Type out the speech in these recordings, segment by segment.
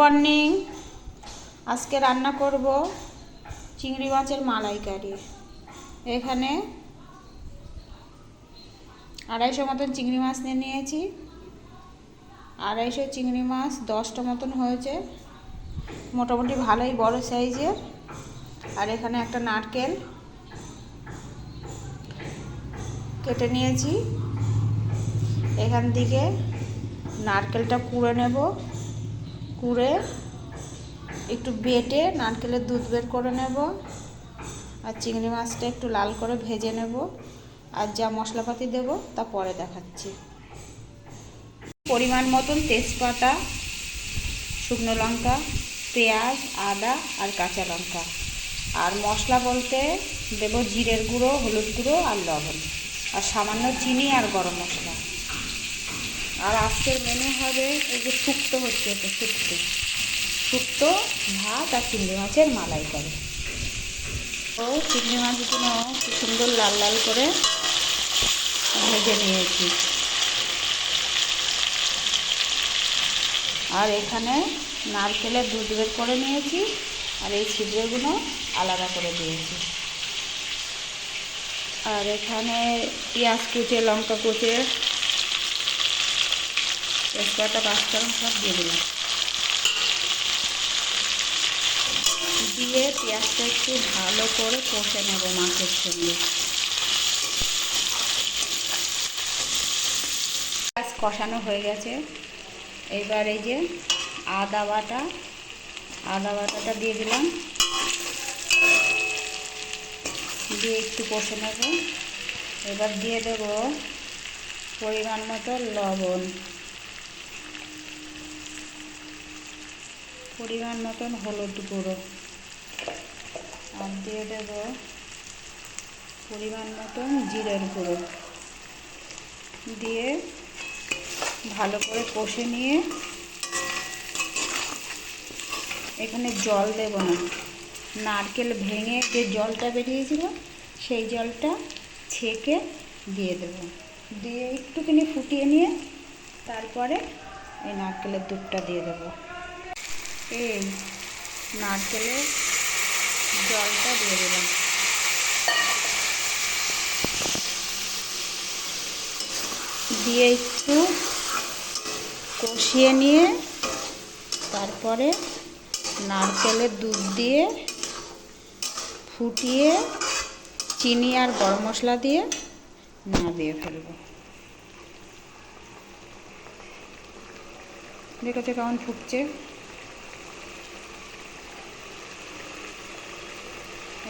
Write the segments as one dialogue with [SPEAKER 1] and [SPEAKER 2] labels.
[SPEAKER 1] Morning আজকে রান্না করব চিংড়ি মাছের মালাইকারি। এখানে আড়াইশো মতন চিংড়ি মাছ নিয়ে নিয়েছি। আড়াইশো চিংড়ি মাছ দশটা মতন হয়েছে। মোটামুটি ভালোই বড় সাইজের। আর এখানে একটা নারকেল কেটে নিয়েছি। এখান থেকে নারকেলটা কুড়ে নেব। কুড়ে, একটু বেটে নারকেলের দুধ বের করে নেব আর চিংড়ি মাছটা একটু লাল করে ভেজে নেব আর যা মশলাপাতি দেব তা পরে দেখাচ্ছি। পরিমাণ মতন তেজপাতা, শুকনো লঙ্কা, পেঁয়াজ, আদা আর কাঁচা লঙ্কা। আর মশলা বলতে দেব জিরের গুঁড়ো, হলুদ গুঁড়ো আর লবণ। আর সামান্য চিনি আর গরম মশলা। আর আজকের মেনু হবে এই যে শুক্তো হচ্ছে এটা, শুক্তো। শুক্তো, ভাত আর চিংড়ি মাছের মালাই করে। ও, চিংড়ি মাছগুলো কি সুন্দর লাল লাল করে ভেজে নিয়েছি। আর এখানে নারকেলের দুধ বের করে নিয়েছি আর এই ছিদ্রগুলো আলাদা করে দিয়েছি। আর এখানে পেঁয়াজ কুচে, লঙ্কা কুচে তেজপাতা পাঁচফোড়ন সব দিয়ে দিলাম। দিয়ে পেঁয়াজটা একটু ভালো করে কষে নেব মাছের সঙ্গে। পেঁয়াজ কষানো হয়ে গেছে। এবার এই যে আদা বাটা, আদা বাটাটা দিয়ে দিলাম। দিয়ে একটু কষে নেব। এবার দিয়ে দেব পরিমাণ মতো লবণ। পরিমাণ মতন হলুদ গুঁড়ো। আর দিয়ে দেব পরিমাণ মতন জিরের গুঁড়ো। দিয়ে ভালো করে কষে নিয়ে এখানে জল দেব না। নারকেল ভেঙে যে জলটা বেরিয়েছিল, সেই জলটা ছেঁকে দিয়ে দেব। দিয়ে একটুখানি ফুটিয়ে নিয়ে তারপরে এই নারকেলের দুধটা দিয়ে দেবো। এই নারকেলের জলটা দিয়ে দিলাম। দিয়ে একটু কষিয়ে নিয়ে তারপরে নারকেলের দুধ দিয়ে ফুটিয়ে চিনি আর গরম মশলা দিয়ে নামিয়ে ফেলব। দেখেছে কেমন ফুটছে?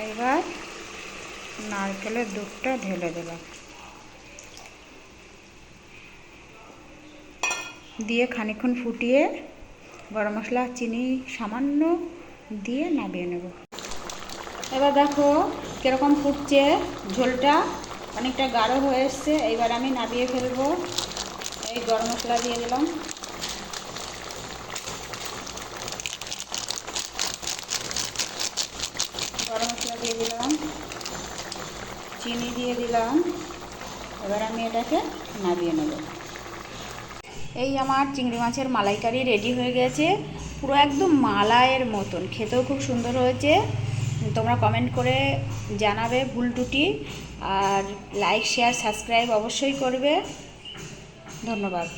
[SPEAKER 1] এবার নারকেলের দুধটা ঢেলে দিলাম দিয়ে খানিক্ষণ ফুটিয়ে গরম মশলা চিনি সামান্য দিয়ে নামিয়ে নেব। এবার দেখো কীরকম ফুটছে, ঝোলটা অনেকটা গাঢ় হয়ে এসছে। এইবার আমি নামিয়ে ফেলব। এই গরম মশলা দিয়ে দিলাম গরম মশলা দিয়ে দিলাম চিনি দিয়ে দিলাম। এবার আমি এটাকে নামিয়ে নেব। এই আমার চিংড়ি মাছের মালাইকারি রেডি হয়ে গেছে। পুরো একদম মালায়ের মতন। খেতেও খুব সুন্দর হয়েছে। তোমরা কমেন্ট করে জানাবে ভুল টুটি আর লাইক শেয়ার সাবস্ক্রাইব অবশ্যই করবে। ধন্যবাদ।